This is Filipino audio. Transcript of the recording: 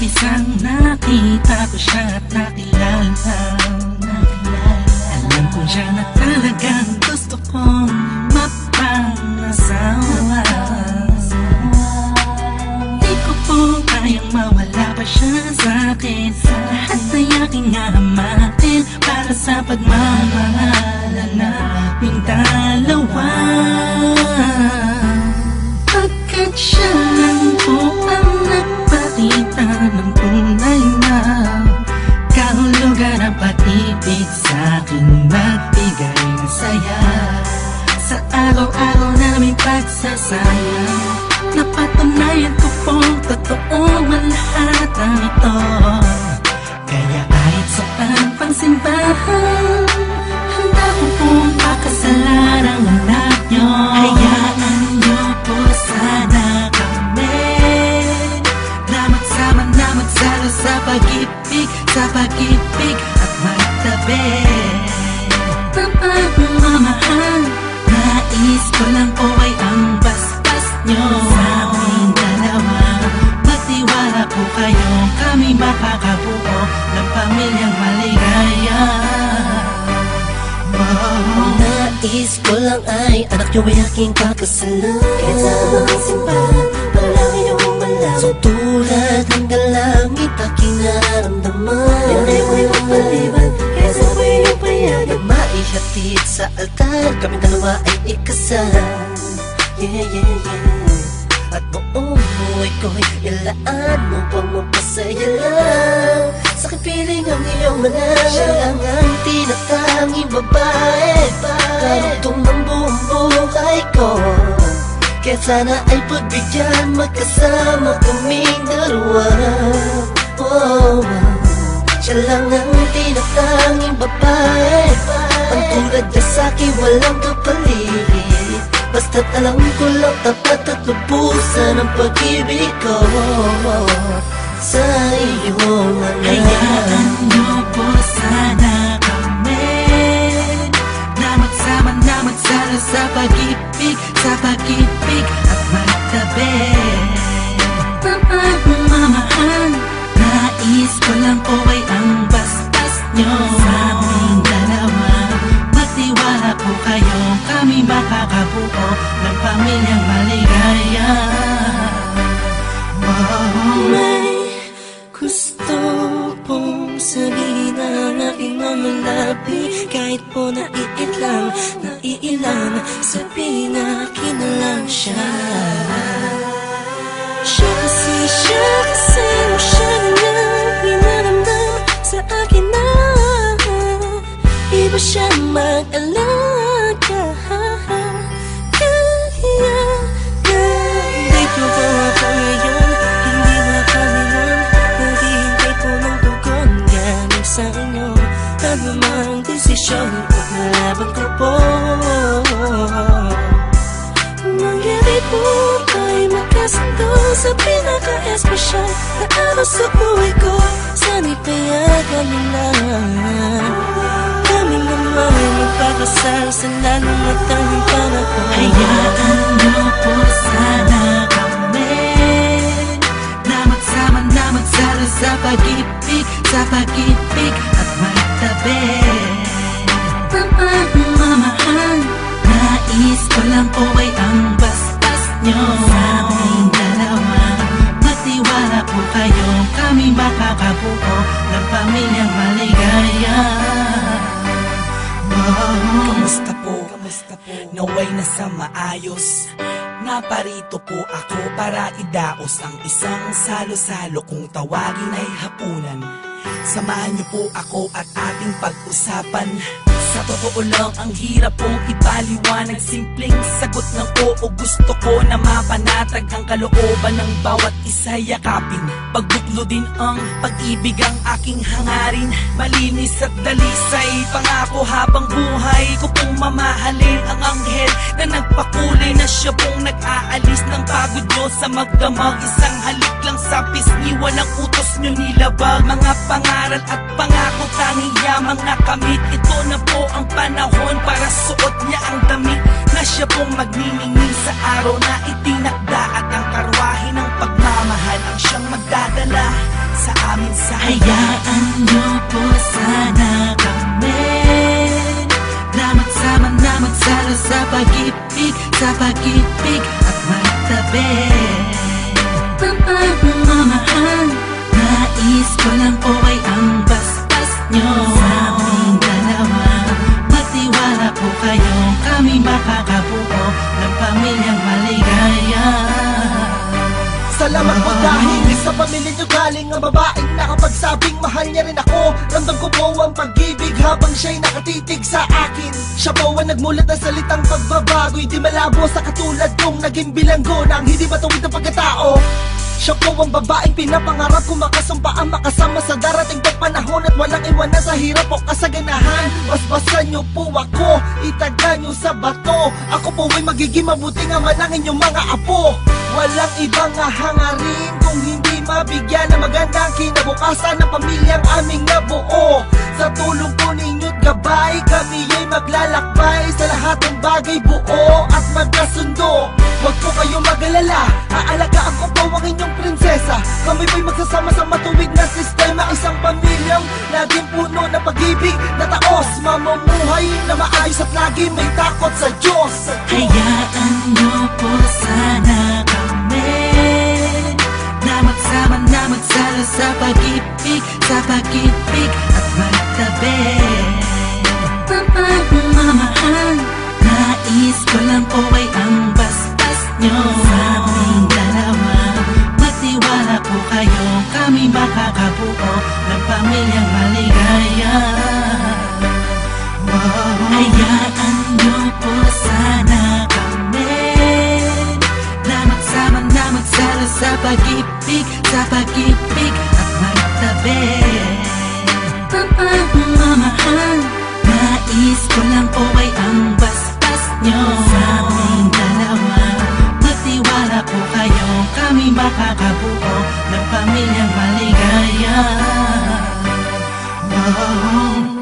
umpisang nakita ko siya at nakilala Alam ko siya na talagang gusto kong mapangasawa. Di ko po kayang mawala pa siya sa akin. Lahat ay aking hamatin Para sa pagmamahalan naming dalawa. Pagkat siya pagsasama Napatunayan ko po Totoo ang lahat ng ito. Kaya kahit saan pang simbahan Handa ko pong pakasalan ang anak nyo. Hayaan nyo po sana Sa aming dalawa Magtiwala po kayo. Kami makakabuo Ng pamilyang maligaya. Wow. Nais ko lang ay anak niyo ay aking kakasalan Kahit saan ang simbahan, panalangin niyo malaman. So tulad ng dalangit aking nararamdaman Pinay ko yung maliban, kaya sa ko yung payagan. Maihatid sa altar, kami dalawa ay ikasal. Yeah, yeah, yeah buhay ko'y ilaan mo pang mapasaya lang. Sa aking piling ang iyong manan Siya lang ang tinatanging babae. Karugtong ng buong buhay ko. Kaya sana ay pagbigyan Magkasama kaming dalawa. Oh, Siya lang ang tinatanging babae. Ang tulad niya sa'kin walang kapalit Basta't alam ko lang tapat at lubusan ang pag-ibig ko. Sa iyong mga Hayaan nyo po sana kami. Na magsama na magsalo sa pag-ibig Sa pag-ibig at magtabi. Tapat mamahal Nais ko lang po makakabuo Ng pamilyang maligaya. Wow May gusto pong sabihin ang aking mga Kahit po naiilang, naiilang Sabihin akin na lang siya. Siya kasi, siya kasi Siya na pinaramdam sa akin na. Iba siya mag-alaga Sa pinaka-espesyal na araw sa buhay ko. Sana'y payagan mo na. Kami naman magpapasal Sa lalong at tanging panahon. Hayaan nyo po sana kami Na magsama na magsalo sa pag-ibig Sa pag-ibig at magtabi. Tapat mamahal? Nais ko lang po ay ang bastas nyo Sa pamilyang maligaya. Wow Kamusta po? Kamusta po? Naway na sa maayos. Naparito po ako para idaos ang isang salo-salo kung tawagin ay hapunan. Samahan niyo po ako at ating pag-usapan Sa totoo lang ang hirap pong ipaliwanag. Simpleng sagot ng oo gusto ko na mapanatag Ang kalooban ng bawat isa. Yakapin Pagbuklo din ang pag-ibig ang aking hangarin. Malinis at dalisay Pangako habang buhay ko pong mamahalin Ang anghel na nagpakulay na siya pong nag-aalis ng pagod nyo sa magdamag. Isang halik lang sa pisngi Walang utos nyo nilabag. Mga pangaral at pangako tanging yamang nakamit Ito na po ang panahon para suot niya ang damit Na siya pong magniningning sa araw na itinakda At ang karwahe Salamat po dahil sa pamilya nyo galing ang babaeng nakapagsabing mahal niya rin ako. Ramdam ko po ang pag-ibig habang siya'y nakatitig sa akin. Siya po ang nagmulat ng salitang pagbabago. Hindi malabo sa katulad kong naging bilanggo Nang hindi matuwid ang pagkatao siya po ang babaeng pinapangarap ko makasumpa ang makasama sa darating pang panahon At walang iwanan sa hirap o kasaganahan. Basbasan niyo po ako, itaga niyo sa bato. Ako po ay magiging mabuti nga man ang inyong mga apo. Walang ibang hangarin kung hindi mabigyan ng magandang kinabukasan ng pamilyang aming nabuo. Sa tulong po ninyo't gabay, kami ay maglalakbay Sa lahat ng bagay buo at magkasundo. Huwag po kayong mag-alala, aalagaan ko po ang Kami po'y magsasama sa matuwid na sistema. Isang pamilyang laging puno ng pag-ibig na taos. Mamumuhay na maayos at lagi may takot sa Diyos. Hayaan niyo po sana kami? Na magsama na magsalo sa pag-ibig Sa pag-ibig at magtabi. Mamahal Nais ko lang po ay pamilyang maligaya. Hayaan niyo po sana kami. Na magsama na magsalo sa pag-ibig Sa pag-ibig at magtabi. Mamahal Nais ko lang po ay ang basbas nyo Sa aming dalawa Magtiwala po kayo. Kami makakabuo Ng pamilyang maligaya Wow